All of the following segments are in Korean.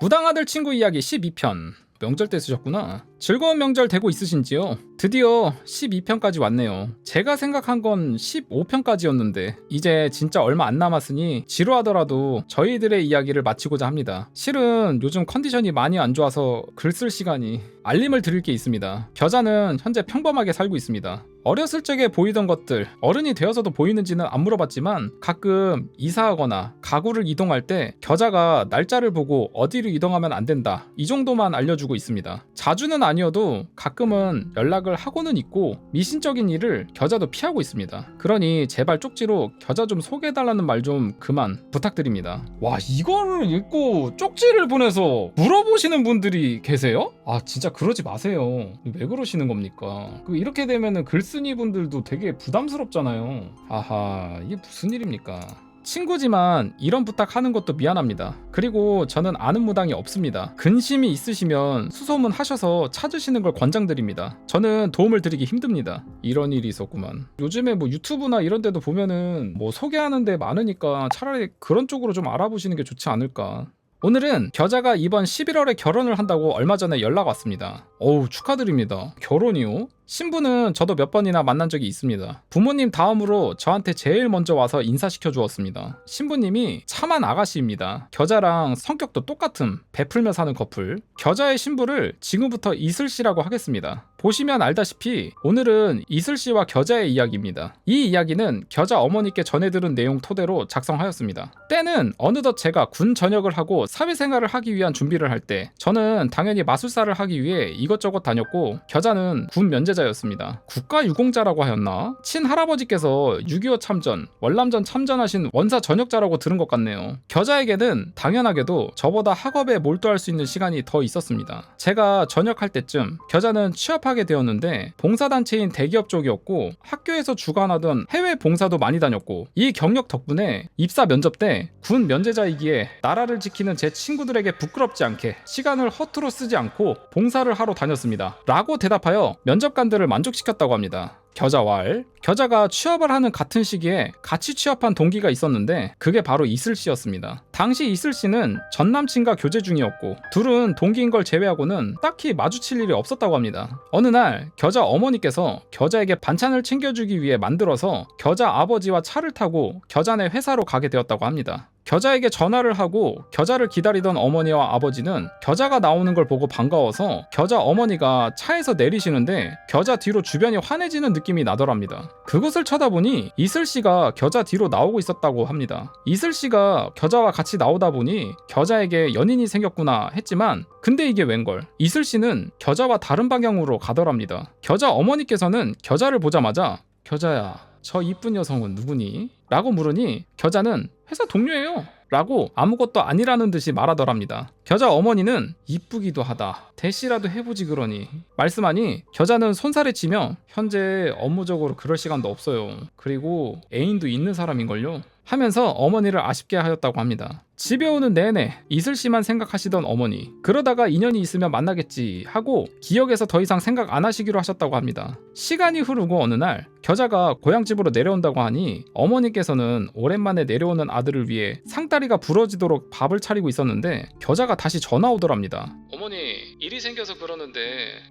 무당 아들 친구 이야기 12편 명절 때 쓰셨구나. 즐거운 명절 되고 있으신지요? 드디어 12편까지 왔네요. 제가 생각한 건 15편까지였는데 이제 진짜 얼마 안 남았으니 지루하더라도 저희들의 이야기를 마치고자 합니다. 실은 요즘 컨디션이 많이 안 좋아서 글 쓸 시간이 알림을 드릴 게 있습니다. 겨자는 현재 평범하게 살고 있습니다. 어렸을 적에 보이던 것들 어른이 되어서도 보이는지는 안 물어봤지만 가끔 이사하거나 가구를 이동할 때 겨자가 날짜를 보고 어디로 이동하면 안 된다 이 정도만 알려주고 있습니다. 자주는 아니어도 가끔은 연락 을 하고는 있고 미신적인 일을 겨자도 피하고 있습니다. 그러니 제발 쪽지로 겨자 좀 소개해달라는 말 좀 그만 부탁드립니다. 와 이거를 읽고 쪽지를 보내서 물어보시는 분들이 계세요? 아 진짜 그러지 마세요. 왜 그러시는 겁니까? 그 이렇게 되면은 글쓴이 분들도 되게 부담스럽잖아요. 아하 이게 무슨 일입니까? 친구지만 이런 부탁하는 것도 미안합니다. 그리고 저는 아는 무당이 없습니다. 근심이 있으시면 수소문 하셔서 찾으시는 걸 권장드립니다. 저는 도움을 드리기 힘듭니다. 이런 일이 있었구만. 요즘에 뭐 유튜브나 이런 데도 보면은 뭐 소개하는 데 많으니까 차라리 그런 쪽으로 좀 알아보시는 게 좋지 않을까. 오늘은 겨자가 이번 11월에 결혼을 한다고 얼마 전에 연락 왔습니다. 어우, 축하드립니다. 결혼이요? 신부는 저도 몇 번이나 만난 적이 있습니다. 부모님 다음으로 저한테 제일 먼저 와서 인사시켜 주었습니다. 신부님이 참한 아가씨입니다. 겨자랑 성격도 똑같음, 베풀며 사는 커플. 겨자의 신부를 지금부터 이슬 씨라고 하겠습니다. 보시면 알다시피 오늘은 이슬 씨와 겨자의 이야기입니다. 이 이야기는 겨자 어머니께 전해들은 내용 토대로 작성하였습니다. 때는 어느덧 제가 군 전역을 하고 사회생활을 하기 위한 준비를 할 때 저는 당연히 마술사를 하기 위해 이것저것 다녔고 겨자는 군 면제 자였습니다. 국가유공자라고 하였나? 친할아버지께서 6.25 참전, 월남전 참전하신 원사 전역자라고 들은 것 같네요. 겨자에게는 당연하게도 저보다 학업에 몰두할 수 있는 시간이 더 있었습니다. 제가 전역할 때쯤 겨자는 취업하게 되었는데 봉사단체인 대기업 쪽이었고 학교에서 주관하던 해외 봉사도 많이 다녔고 이 경력 덕분에 입사 면접 때 군 면제자이기에 나라를 지키는 제 친구들에게 부끄럽지 않게 시간을 허투루 쓰지 않고 봉사를 하러 다녔습니다. 라고 대답하여 면접관 들을 만족시켰다고 합니다. 겨자왈. 겨자가 취업을 하는 같은 시기에 같이 취업한 동기가 있었는데 그게 바로 이슬 씨였습니다. 당시 이슬 씨는 전 남친과 교제 중이었고 둘은 동기인 걸 제외하고는 딱히 마주칠 일이 없었다고 합니다. 어느 날 겨자 어머니께서 겨자에게 반찬을 챙겨주기 위해 만들어서 겨자 아버지와 차를 타고 겨자네 회사로 가게 되었다고 합니다. 겨자에게 전화를 하고 겨자를 기다리던 어머니와 아버지는 겨자가 나오는 걸 보고 반가워서 겨자 어머니가 차에서 내리시는데 겨자 뒤로 주변이 환해지는 느낌이 나더랍니다. 그곳을 쳐다보니 이슬 씨가 겨자 뒤로 나오고 있었다고 합니다. 이슬 씨가 겨자와 같이 나오다 보니 겨자에게 연인이 생겼구나 했지만 근데 이게 웬걸? 이슬 씨는 겨자와 다른 방향으로 가더랍니다. 겨자 어머니께서는 겨자를 보자마자 겨자야, 저 이쁜 여성은 누구니? 라고 물으니 겨자는 회사 동료예요. 라고 아무것도 아니라는 듯이 말하더랍니다. 겨자 어머니는 이쁘기도 하다. 대시라도 해보지 그러니. 말씀하니 겨자는 손살에 치며 현재 업무적으로 그럴 시간도 없어요. 그리고 애인도 있는 사람인걸요. 하면서 어머니를 아쉽게 하였다고 합니다. 집에 오는 내내 이슬 씨만 생각하시던 어머니. 그러다가 인연이 있으면 만나겠지 하고 기억에서 더 이상 생각 안 하시기로 하셨다고 합니다. 시간이 흐르고 어느 날 겨자가 고향집으로 내려온다고 하니 어머니께서는 오랜만에 내려오는 아들을 위해 상다리가 부러지도록 밥을 차리고 있었는데 겨자가 다시 전화 오더랍니다. 어머니 일이 생겨서 그러는데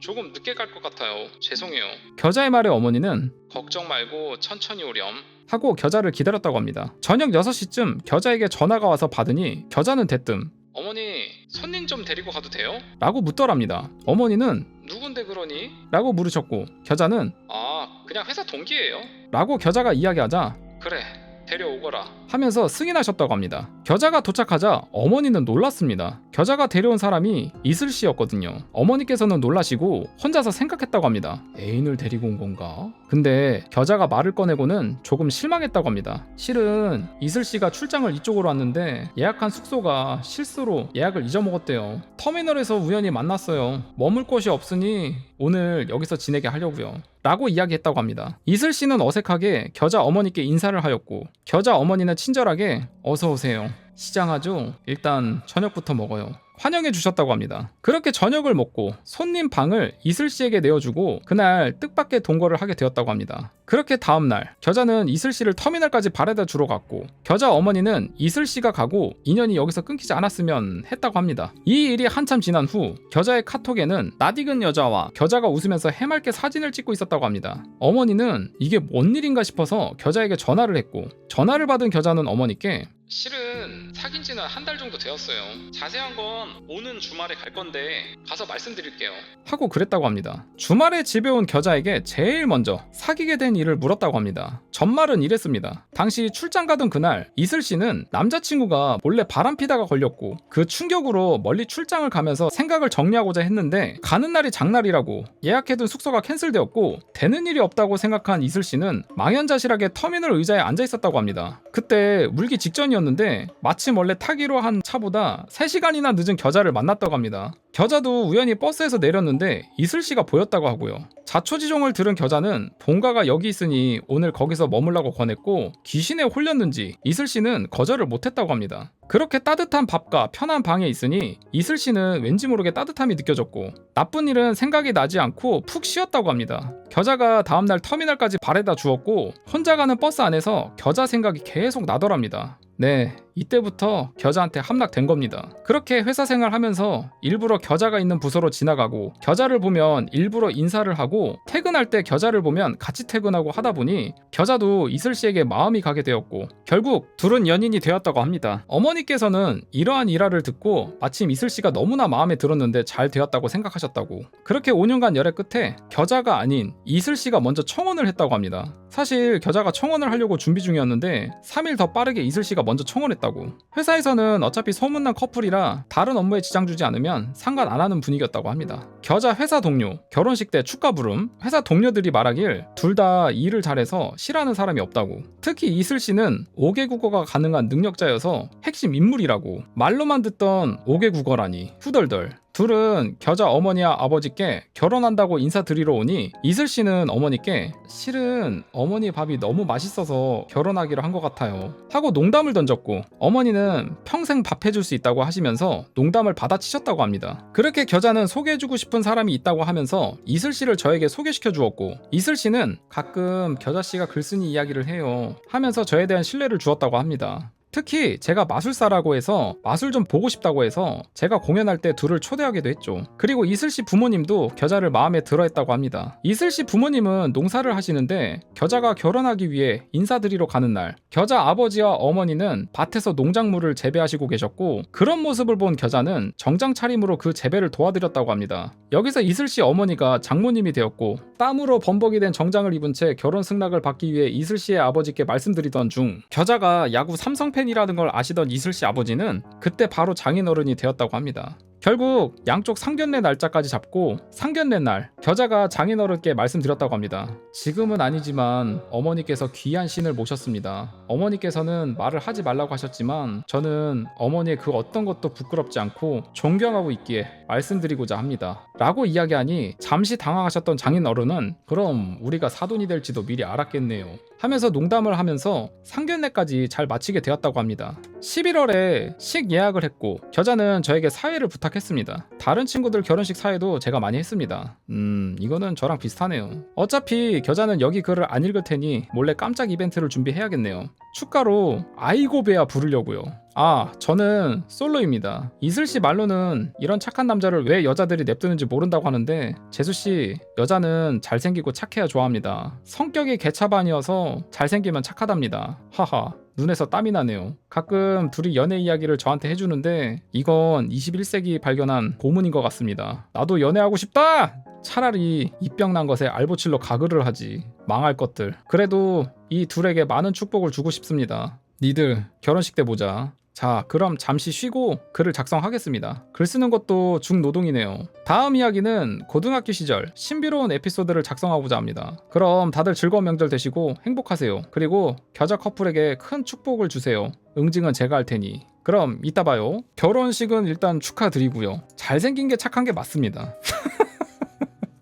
조금 늦게 갈 것 같아요. 죄송해요. 겨자의 말에 어머니는 걱정 말고 천천히 오렴. 하고 겨자를 기다렸다고 합니다. 저녁 6시쯤 겨자에게 전화가 와서 받으니 겨자는 대뜸 어머니 손님 좀 데리고 가도 돼요? 라고 묻더랍니다. 어머니는 누군데 그러니? 라고 물으셨고 겨자는 아 그냥 회사 동기예요. 라고 겨자가 이야기하자 그래 데려오거라 하면서 승인하셨다고 합니다. 겨자가 도착하자 어머니는 놀랐습니다. 겨자가 데려온 사람이 이슬 씨였거든요. 어머니께서는 놀라시고 혼자서 생각했다고 합니다. 애인을 데리고 온 건가? 근데 겨자가 말을 꺼내고는 조금 실망했다고 합니다. 실은 이슬 씨가 출장을 이쪽으로 왔는데 예약한 숙소가 실수로 예약을 잊어먹었대요. 터미널에서 우연히 만났어요. 머물 곳이 없으니 오늘 여기서 지내게 하려고요. 라고 이야기했다고 합니다. 이슬 씨는 어색하게 겨자 어머니께 인사를 하였고 겨자 어머니는 친절하게 어서 오세요. 시장하죠. 일단 저녁부터 먹어요. 환영해 주셨다고 합니다. 그렇게 저녁을 먹고 손님 방을 이슬 씨에게 내어주고 그날 뜻밖의 동거를 하게 되었다고 합니다. 그렇게 다음날 겨자는 이슬 씨를 터미널까지 바래다 주러 갔고 겨자 어머니는 이슬 씨가 가고 인연이 여기서 끊기지 않았으면 했다고 합니다. 이 일이 한참 지난 후 겨자의 카톡에는 낯익은 여자와 겨자가 웃으면서 해맑게 사진을 찍고 있었다고 합니다. 어머니는 이게 뭔 일인가 싶어서 겨자에게 전화를 했고 전화를 받은 겨자는 어머니께 실은 사귄 지는 한 달 정도 되었어요. 자세한 건 오는 주말에 갈 건데 가서 말씀드릴게요. 하고 그랬다고 합니다. 주말에 집에 온 겨자에게 제일 먼저 사귀게 된 일을 물었다고 합니다. 전말은 이랬습니다. 당시 출장 가던 그날 이슬 씨는 남자친구가 몰래 바람 피다가 걸렸고 그 충격으로 멀리 출장을 가면서 생각을 정리하고자 했는데 가는 날이 장날이라고 예약해둔 숙소가 캔슬되었고 되는 일이 없다고 생각한 이슬 씨는 망연자실하게 터미널 의자에 앉아 있었다고 합니다. 그때 물기 직전이 었는데 마침 원래 타기로 한 차보다 3시간이나 늦은 겨자를 만났다고 합니다. 겨자도 우연히 버스에서 내렸는데 이슬 씨가 보였다고 하고요. 자초지종을 들은 겨자는 본가가 여기 있으니 오늘 거기서 머물라고 권했고 귀신에 홀렸는지 이슬 씨는 거절을 못했다고 합니다. 그렇게 따뜻한 밥과 편한 방에 있으니 이슬 씨는 왠지 모르게 따뜻함이 느껴졌고 나쁜 일은 생각이 나지 않고 푹 쉬었다고 합니다. 겨자가 다음날 터미널까지 바래다 주었고 혼자 가는 버스 안에서 겨자 생각이 계속 나더랍니다. 네, 이때부터 겨자한테 함락된 겁니다. 그렇게 회사 생활하면서 일부러 겨자가 있는 부서로 지나가고 겨자를 보면 일부러 인사를 하고 퇴근할 때 겨자를 보면 같이 퇴근하고 하다 보니 겨자도 이슬 씨에게 마음이 가게 되었고 결국 둘은 연인이 되었다고 합니다. 어머니께서는 이러한 일화를 듣고 마침 이슬 씨가 너무나 마음에 들었는데 잘 되었다고 생각하셨다고. 그렇게 5년간 열애 끝에 겨자가 아닌 이슬 씨가 먼저 청혼을 했다고 합니다. 사실 겨자가 청혼을 하려고 준비 중이었는데 3일 더 빠르게 이슬 씨가 먼저 청혼했다 고. 회사에서는 어차피 소문난 커플이라 다른 업무에 지장 주지 않으면 상관 안 하는 분위기였다고 합니다. 겨자 회사 동료, 결혼식 때 축가 부름, 회사 동료들이 말하길 둘 다 일을 잘해서 싫어하는 사람이 없다고. 특히 이슬 씨는 5개 국어가 가능한 능력자여서 핵심 인물이라고. 말로만 듣던 5개 국어라니. 후덜덜. 둘은 겨자 어머니와 아버지께 결혼한다고 인사드리러 오니 이슬 씨는 어머니께 실은 어머니 밥이 너무 맛있어서 결혼하기로 한 것 같아요. 하고 농담을 던졌고 어머니는 평생 밥 해줄 수 있다고 하시면서 농담을 받아치셨다고 합니다. 그렇게 겨자는 소개해주고 싶은 사람이 있다고 하면서 이슬 씨를 저에게 소개시켜 주었고 이슬 씨는 가끔 겨자 씨가 글쓴이 이야기를 해요. 하면서 저에 대한 신뢰를 주었다고 합니다 특히 제가 마술사라고 해서 마술 좀 보고 싶다고 해서 제가 공연할 때 둘을 초대하기도 했죠. 그리고 이슬 씨 부모님도 겨자를 마음에 들어 했다고 합니다. 이슬 씨 부모님은 농사를 하시는데 겨자가 결혼하기 위해 인사드리러 가는 날 겨자 아버지와 어머니는 밭에서 농작물을 재배하시고 계셨고 그런 모습을 본 겨자는 정장 차림으로 그 재배를 도와드렸다고 합니다. 여기서 이슬 씨 어머니가 장모님이 되었고 땀으로 범벅이 된 정장을 입은 채 결혼 승낙을 받기 위해 이슬 씨의 아버지께 말씀드리던 중 겨자가 야구 삼성 팬이라는 걸 아시던 이슬 씨 아버지는 그때 바로 장인어른이 되었다고 합니다. 결국 양쪽 상견례 날짜까지 잡고 상견례 날 겨자가 장인어른께 말씀드렸다고 합니다. 지금은 아니지만 어머니께서 귀한 신을 모셨습니다. 어머니께서는 말을 하지 말라고 하셨지만 저는 어머니의 그 어떤 것도 부끄럽지 않고 존경하고 있기에 말씀드리고자 합니다. 라고 이야기하니 잠시 당황하셨던 장인어른은 그럼 우리가 사돈이 될지도 미리 알았겠네요. 하면서 농담을 하면서 상견례까지 잘 마치게 되었다고 합니다. 11월에 식 예약을 했고 겨자는 저에게 사회를 부탁했습니다. 다른 친구들 결혼식 사회도 제가 많이 했습니다. 음 이거는 저랑 비슷하네요. 어차피 겨자는 여기 글을 안 읽을 테니 몰래 깜짝 이벤트를 준비해야겠네요. 축가로 아이고 배야 부르려고요. 아, 저는 솔로입니다. 이슬 씨 말로는 이런 착한 남자를 왜 여자들이 냅두는지 모른다고 하는데 재수 씨 여자는 잘생기고 착해야 좋아합니다. 성격이 개차반이어서 잘생기면 착하답니다. 하하. 눈에서 땀이 나네요. 가끔 둘이 연애 이야기를 저한테 해주는데 이건 21세기 발견한 고문인 것 같습니다. 나도 연애하고 싶다! 차라리 입병 난 것에 알보칠로 가글을 하지. 망할 것들. 그래도 이 둘에게 많은 축복을 주고 싶습니다. 니들 결혼식 때 보자. 자, 그럼 잠시 쉬고 글을 작성하겠습니다. 글 쓰는 것도 중노동이네요. 다음 이야기는 고등학교 시절 신비로운 에피소드를 작성하고자 합니다. 그럼 다들 즐거운 명절 되시고 행복하세요. 그리고 겨자 커플에게 큰 축복을 주세요. 응징은 제가 할 테니. 그럼 이따 봐요. 결혼식은 일단 축하드리고요. 잘생긴 게 착한 게 맞습니다.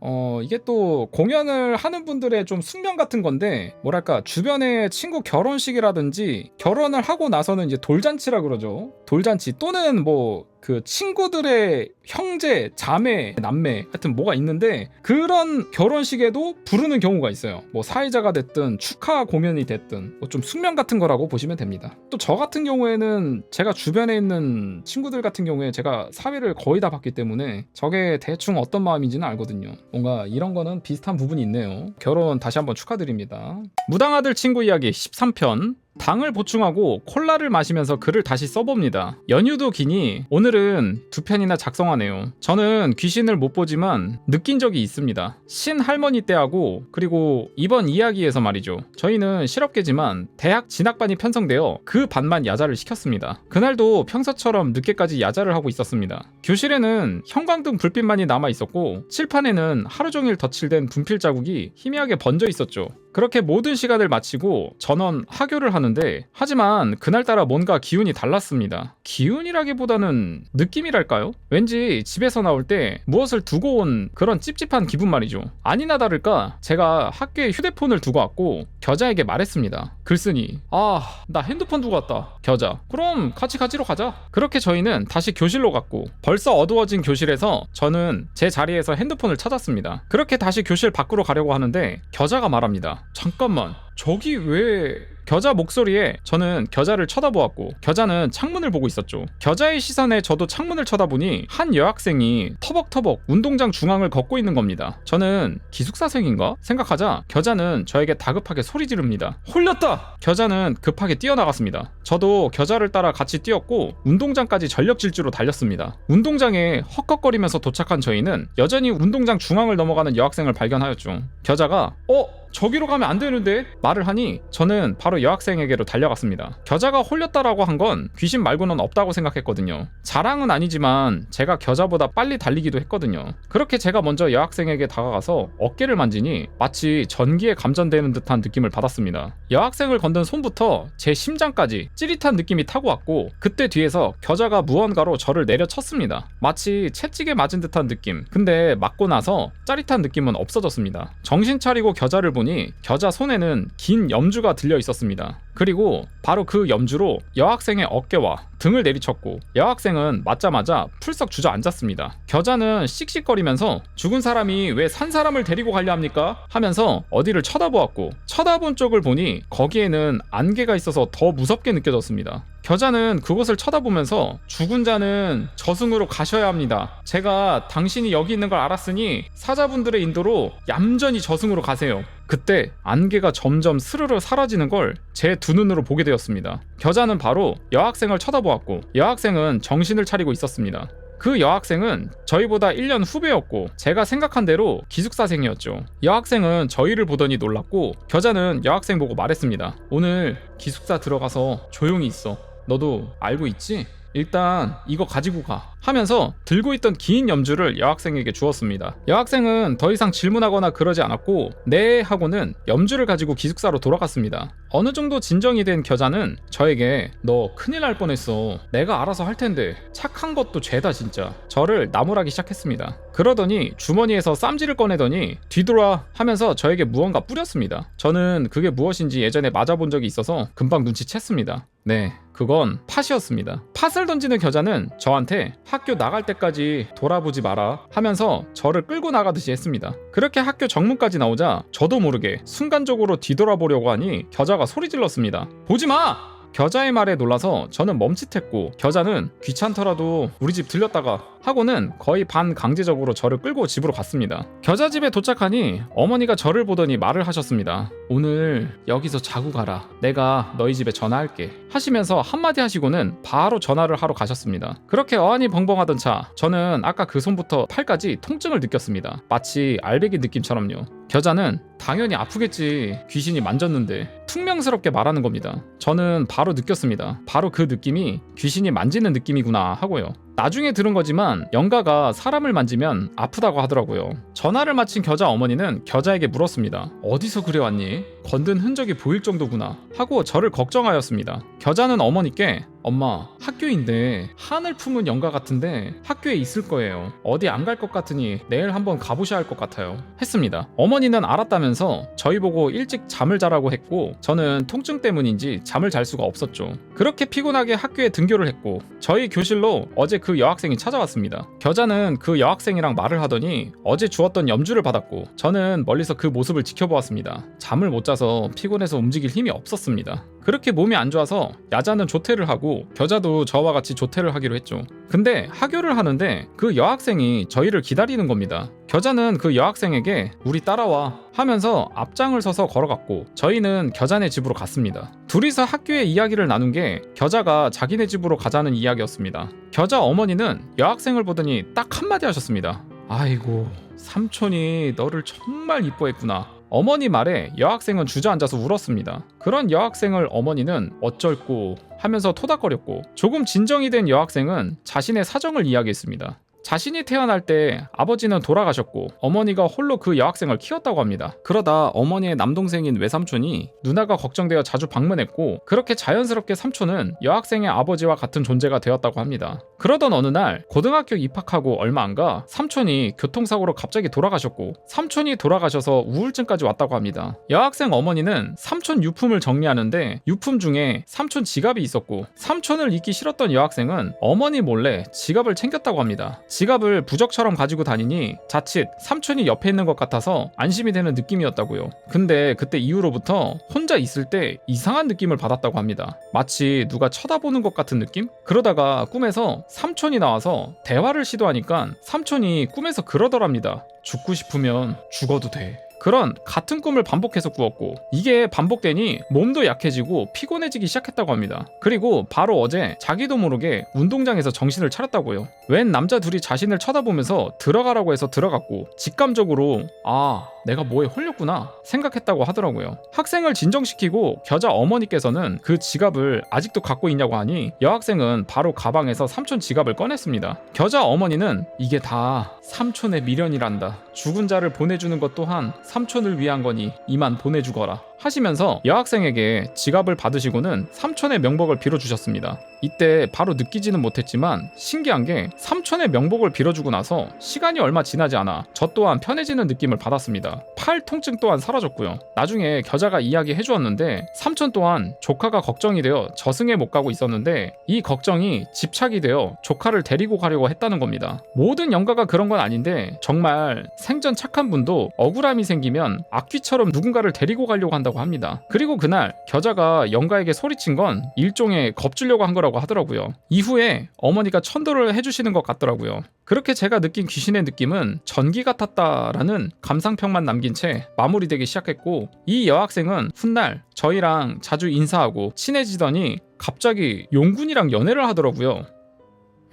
어 이게 또 공연을 하는 분들의 좀 숙명 같은 건데 뭐랄까 주변에 친구 결혼식이라든지 결혼을 하고 나서는 이제 돌잔치라 그러죠. 돌잔치 또는 뭐 그 친구들의 형제, 자매, 남매 하여튼 뭐가 있는데 그런 결혼식에도 부르는 경우가 있어요. 뭐 사회자가 됐든 축하 공연이 됐든 뭐 좀 숙명 같은 거라고 보시면 됩니다. 또 저 같은 경우에는 제가 주변에 있는 친구들 같은 경우에 제가 사회를 거의 다 봤기 때문에 저게 대충 어떤 마음인지는 알거든요. 뭔가 이런 거는 비슷한 부분이 있네요. 결혼 다시 한번 축하드립니다. 무당아들 친구 이야기 13편 당을 보충하고 콜라를 마시면서 글을 다시 써봅니다. 연휴도 기니 오늘은 두 편이나 작성하네요. 저는 귀신을 못 보지만 느낀 적이 있습니다. 신 할머니 때하고 그리고 이번 이야기에서 말이죠. 저희는 실업계지만 대학 진학반이 편성되어 그 반만 야자를 시켰습니다. 그날도 평소처럼 늦게까지 야자를 하고 있었습니다. 교실에는 형광등 불빛만이 남아 있었고 칠판에는 하루 종일 덧칠된 분필 자국이 희미하게 번져 있었죠. 그렇게 모든 시간을 마치고 전원 하교를 하는데 하지만 그날따라 뭔가 기운이 달랐습니다. 기운이라기보다는 느낌이랄까요? 왠지 집에서 나올 때 무엇을 두고 온 그런 찝찝한 기분 말이죠. 아니나 다를까 제가 학교에 휴대폰을 두고 왔고 겨자에게 말했습니다. 글쓴이 아 나 핸드폰 두고 왔다. 겨자 그럼 같이 가지러 가자. 그렇게 저희는 다시 교실로 갔고 벌써 어두워진 교실에서 저는 제 자리에서 핸드폰을 찾았습니다. 그렇게 다시 교실 밖으로 가려고 하는데 겨자가 말합니다. 잠깐만 저기 왜 겨자 목소리에 저는 겨자를 쳐다보았고 겨자는 창문을 보고 있었죠. 겨자의 시선에 저도 창문을 쳐다보니 한 여학생이 터벅터벅 운동장 중앙을 걷고 있는 겁니다. 저는 기숙사생인가 생각하자 겨자는 저에게 다급하게 소리 지릅니다. 홀렸다! 겨자는 급하게 뛰어나갔습니다. 저도 겨자를 따라 같이 뛰었고 운동장까지 전력 질주로 달렸습니다. 운동장에 헉헉거리면서 도착한 저희는 여전히 운동장 중앙을 넘어가는 여학생을 발견하였죠. 겨자가 어? 저기로 가면 안 되는데 말을 하니 저는 바로 여학생에게로 달려갔습니다. 겨자가 홀렸다라고 한 건 귀신 말고는 없다고 생각했거든요. 자랑은 아니지만 제가 겨자보다 빨리 달리기도 했거든요. 그렇게 제가 먼저 여학생에게 다가가서 어깨를 만지니 마치 전기에 감전되는 듯한 느낌을 받았습니다. 여학생을 건든 손부터 제 심장까지 찌릿한 느낌이 타고 왔고 그때 뒤에서 겨자가 무언가로 저를 내려쳤습니다. 마치 채찍에 맞은 듯한 느낌. 근데 맞고 나서 짜릿한 느낌은 없어졌습니다. 정신 차리고 겨자를 보니 겨자 손에는 긴 염주가 들려 있었습니다. 그리고 바로 그 염주로 여학생의 어깨와 등을 내리쳤고 여학생은 맞자마자 풀썩 주저앉았습니다. 겨자는 씩씩거리면서 죽은 사람이 왜 산 사람을 데리고 가려 합니까? 하면서 어디를 쳐다보았고 쳐다본 쪽을 보니 거기에는 안개가 있어서 더 무섭게 느껴졌습니다. 겨자는 그곳을 쳐다보면서 죽은 자는 저승으로 가셔야 합니다. 제가 당신이 여기 있는 걸 알았으니 사자분들의 인도로 얌전히 저승으로 가세요. 그때 안개가 점점 스르르 사라지는 걸 제 두 눈으로 보게 되었습니다. 겨자는 바로 여학생을 쳐다보았고 여학생은 정신을 차리고 있었습니다. 그 여학생은 저희보다 1년 후배였고 제가 생각한 대로 기숙사생이었죠. 여학생은 저희를 보더니 놀랐고 겨자는 여학생 보고 말했습니다. 오늘 기숙사 들어가서 조용히 있어. 너도 알고 있지? 일단 이거 가지고 가 하면서 들고 있던 긴 염주를 여학생에게 주었습니다. 여학생은 더 이상 질문하거나 그러지 않았고 네 하고는 염주를 가지고 기숙사로 돌아갔습니다. 어느 정도 진정이 된 겨자는 저에게 너 큰일 날 뻔했어. 내가 알아서 할 텐데 착한 것도 죄다 진짜. 저를 나무라기 시작했습니다. 그러더니 주머니에서 쌈지를 꺼내더니 뒤돌아 하면서 저에게 무언가 뿌렸습니다. 저는 그게 무엇인지 예전에 맞아본 적이 있어서 금방 눈치챘습니다. 네, 그건 팥이었습니다. 팥을 던지는 겨자는 저한테 학교 나갈 때까지 돌아보지 마라 하면서 저를 끌고 나가듯이 했습니다. 그렇게 학교 정문까지 나오자 저도 모르게 순간적으로 뒤돌아보려고 하니 겨자가 소리 질렀습니다. 보지 마! 겨자의 말에 놀라서 저는 멈칫했고 겨자는 귀찮더라도 우리 집 들렸다가 하고는 거의 반 강제적으로 저를 끌고 집으로 갔습니다. 겨자 집에 도착하니 어머니가 저를 보더니 말을 하셨습니다. 오늘 여기서 자고 가라. 내가 너희 집에 전화할게. 하시면서 한마디 하시고는 바로 전화를 하러 가셨습니다. 그렇게 어안이 벙벙하던 차, 저는 아까 그 손부터 팔까지 통증을 느꼈습니다. 마치 알배기 느낌처럼요. 겨자는 당연히 아프겠지. 귀신이 만졌는데. 퉁명스럽게 말하는 겁니다. 저는 바로 느꼈습니다. 바로 그 느낌이 귀신이 만지는 느낌이구나 하고요. 나중에 들은 거지만 영가가 사람을 만지면 아프다고 하더라고요. 전화를 마친 겨자 어머니는 겨자에게 물었습니다. 어디서 그래 왔니? 건든 흔적이 보일 정도구나. 하고 저를 걱정하였습니다. 겨자는 어머니께 엄마 학교인데 하늘 품은 영가 같은데 학교에 있을 거예요 어디 안 갈 것 같으니 내일 한번 가보셔야 할 것 같아요 했습니다 어머니는 알았다면서 저희 보고 일찍 잠을 자라고 했고 저는 통증 때문인지 잠을 잘 수가 없었죠 그렇게 피곤하게 학교에 등교를 했고 저희 교실로 어제 그 여학생이 찾아왔습니다 겨자는 그 여학생이랑 말을 하더니 어제 주었던 염주를 받았고 저는 멀리서 그 모습을 지켜보았습니다 잠을 못 자서 피곤해서 움직일 힘이 없었습니다 그렇게 몸이 안 좋아서 야자는 조퇴를 하고 겨자도 저와 같이 조퇴를 하기로 했죠. 근데 하교를 하는데 그 여학생이 저희를 기다리는 겁니다. 겨자는 그 여학생에게 우리 따라와 하면서 앞장을 서서 걸어갔고 저희는 겨자네 집으로 갔습니다. 둘이서 학교의 이야기를 나눈 게 겨자가 자기네 집으로 가자는 이야기였습니다. 겨자 어머니는 여학생을 보더니 딱 한마디 하셨습니다. 아이고 삼촌이 너를 정말 이뻐했구나. 어머니 말에 여학생은 주저앉아서 울었습니다. 그런 여학생을 어머니는 어쩔꼬 하면서 토닥거렸고 조금 진정이 된 여학생은 자신의 사정을 이야기했습니다. 자신이 태어날 때 아버지는 돌아가셨고 어머니가 홀로 그 여학생을 키웠다고 합니다. 그러다 어머니의 남동생인 외삼촌이 누나가 걱정되어 자주 방문했고 그렇게 자연스럽게 삼촌은 여학생의 아버지와 같은 존재가 되었다고 합니다. 그러던 어느 날 고등학교 입학하고 얼마 안 가 삼촌이 교통사고로 갑자기 돌아가셨고 삼촌이 돌아가셔서 우울증까지 왔다고 합니다. 여학생 어머니는 삼촌 유품을 정리하는데 유품 중에 삼촌 지갑이 있었고 삼촌을 잊기 싫었던 여학생은 어머니 몰래 지갑을 챙겼다고 합니다. 지갑을 부적처럼 가지고 다니니 자칫 삼촌이 옆에 있는 것 같아서 안심이 되는 느낌이었다고요. 근데 그때 이후로부터 혼자 있을 때 이상한 느낌을 받았다고 합니다. 마치 누가 쳐다보는 것 같은 느낌? 그러다가 꿈에서 삼촌이 나와서 대화를 시도하니까 삼촌이 꿈에서 그러더랍니다. 죽고 싶으면 죽어도 돼. 그런 같은 꿈을 반복해서 꾸었고 이게 반복되니 몸도 약해지고 피곤해지기 시작했다고 합니다. 그리고 바로 어제 자기도 모르게 운동장에서 정신을 차렸다고요. 웬 남자 둘이 자신을 쳐다보면서 들어가라고 해서 들어갔고 직감적으로 아 내가 뭐에 홀렸구나 생각했다고 하더라고요. 학생을 진정시키고 겨자 어머니께서는 그 지갑을 아직도 갖고 있냐고 하니 여학생은 바로 가방에서 삼촌 지갑을 꺼냈습니다. 겨자 어머니는 이게 다 삼촌의 미련이란다. 죽은 자를 보내주는 것 또한 삼촌을 위한 거니 이만 보내주거라. 하시면서 여학생에게 지갑을 받으시고는 삼촌의 명복을 빌어주셨습니다. 이때 바로 느끼지는 못했지만 신기한 게 삼촌의 명복을 빌어주고 나서 시간이 얼마 지나지 않아 저 또한 편해지는 느낌을 받았습니다. 팔 통증 또한 사라졌고요. 나중에 겨자가 이야기해 주었는데 삼촌 또한 조카가 걱정이 되어 저승에 못 가고 있었는데 이 걱정이 집착이 되어 조카를 데리고 가려고 했다는 겁니다. 모든 영가가 그런 건 아닌데 정말 생전 착한 분도 억울함이 생기면 악귀처럼 누군가를 데리고 가려고 한다고 합니다. 그리고 그날 겨자가 영가에게 소리친 건 일종의 겁주려고 한 거라고 하더라고요. 이후에 어머니가 천도를 해주시는 것 같더라고요. 그렇게 제가 느낀 귀신의 느낌은 전기 같았다라는 감상평만 남긴 채 마무리되기 시작했고 이 여학생은 훗날 저희랑 자주 인사하고 친해지더니 갑자기 용군이랑 연애를 하더라고요.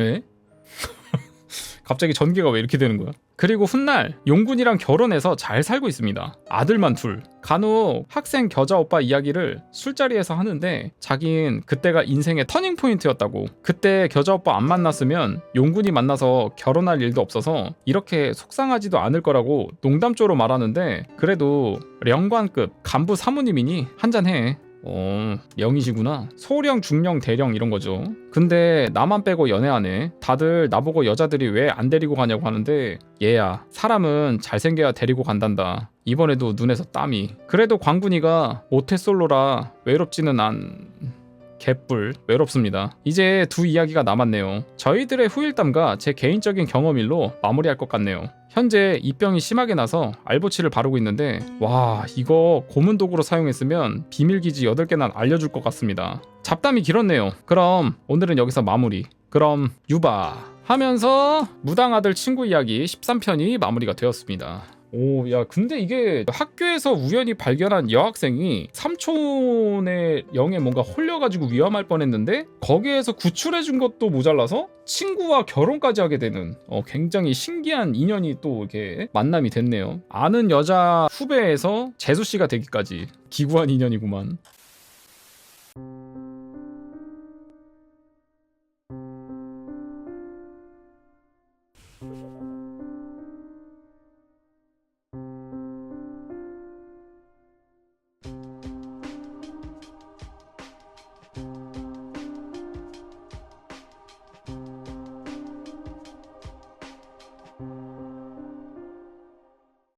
에? 갑자기 전개가 왜 이렇게 되는 거야? 그리고 훗날 용군이랑 결혼해서 잘 살고 있습니다. 아들만 둘. 간혹 학생 겨자 오빠 이야기를 술자리에서 하는데 자긴 그때가 인생의 터닝 포인트였다고. 그때 겨자 오빠 안 만났으면 용군이 만나서 결혼할 일도 없어서 이렇게 속상하지도 않을 거라고 농담조로 말하는데 그래도 령관급 간부 사모님이니 한잔 해. 어, 명이시구나. 소령, 중령, 대령 이런 거죠. 근데 나만 빼고 연애하네. 다들 나보고 여자들이 왜 안 데리고 가냐고 하는데 얘야, 사람은 잘생겨야 데리고 간단다. 이번에도 눈에서 땀이. 그래도 광군이가 모태솔로라 외롭지는 않... 개뿔 외롭습니다. 이제 두 이야기가 남았네요. 저희들의 후일담과 제 개인적인 경험일로 마무리할 것 같네요. 현재 입병이 심하게 나서 알보치를 바르고 있는데 와 이거 고문 도구로 사용했으면 비밀기지 8개나 알려줄 것 같습니다. 잡담이 길었네요. 그럼 오늘은 여기서 마무리. 그럼 유바 하면서 무당 아들 친구 이야기 13편이 마무리가 되었습니다. 오, 야, 근데 이게 학교에서 우연히 발견한 여학생이 삼촌의 영에 뭔가 홀려가지고 위험할 뻔했는데 거기에서 구출해준 것도 모자라서 친구와 결혼까지 하게 되는 어, 굉장히 신기한 인연이 또 이렇게 만남이 됐네요. 아는 여자 후배에서 재수 씨가 되기까지 기구한 인연이구만.